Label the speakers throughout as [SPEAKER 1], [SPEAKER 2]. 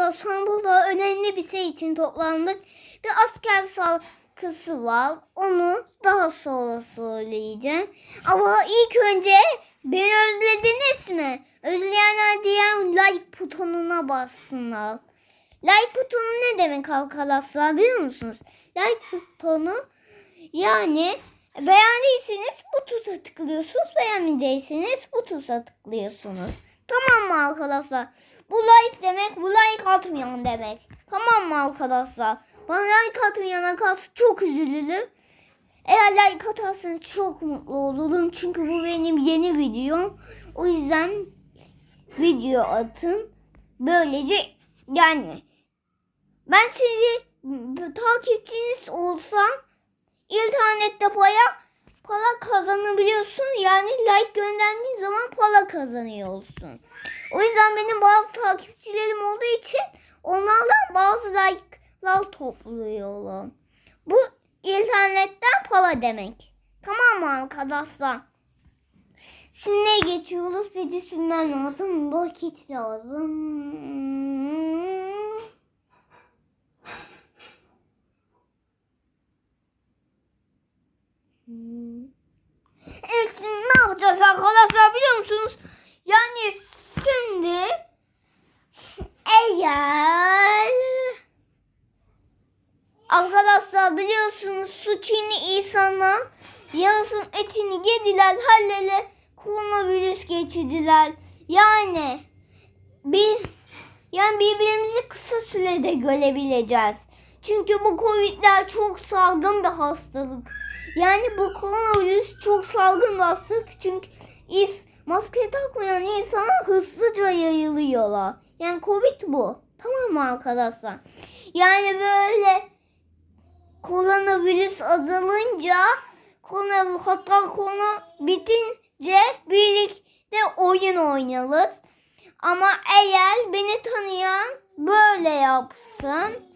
[SPEAKER 1] arkadaşlar son burada önemli bir şey için toplandık. Bir asker şarkısı var. Onu daha sonra söyleyeceğim. Ama ilk önce beni özlediniz mi? Özleyenler diyen like butonuna bassınlar. Like butonu ne demek arkadaşlar biliyor musunuz? Like butonu yani beğendiyseniz bu tuta tıklıyorsunuz. Beğenmediyseniz bu tuta tıklıyorsunuz. Tamam mı arkadaşlar? Bu like demek bu like atmayan demek. Tamam mı arkadaşlar? Bana like atmayana karşı çok üzülürüm. Eğer like atarsanız çok mutlu olurum. Çünkü bu benim yeni videom. O yüzden video atın. Böylece yani ben sizi takipçiniz olsam internette para para kazanabiliyorsun. Yani like gönderdiğin zaman para kazanıyorsun. O yüzden benim bazı takipçilerim olduğu için onlardan bazı like'lar topluyorum. Bu internetten para demek. Tamam mı arkadaşlar? Şimdi ne geçiyoruz? Bir düşünmem lazım. Vakit lazım. Hmm. Yapacağız arkadaşlar biliyor musunuz? Yani şimdi eğer arkadaşlar biliyorsunuz su Çinli insana yarısının etini yediler hallele koronavirüs geçirdiler. Yani bir yani birbirimizi kısa sürede görebileceğiz. Çünkü bu Covid'ler çok salgın bir hastalık. Yani bu koronavirüs çok salgın bir hastalık. Çünkü is, maske takmayan insana hızlıca yayılıyorlar. Yani Covid bu. Tamam mı arkadaşlar? Yani böyle koronavirüs azalınca korona hatta korona bitince birlikte oyun oynarız. Ama eğer beni tanıyan böyle yapsın.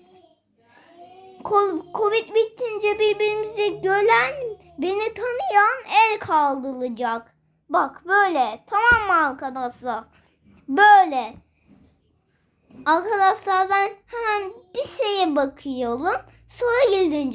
[SPEAKER 1] Covid bitince birbirimizi gören beni tanıyan el kaldıracak. Bak böyle tamam mı arkadaşlar? Böyle. Arkadaşlar ben hemen bir şeye bakıyorum. Sonra geri döneceğim.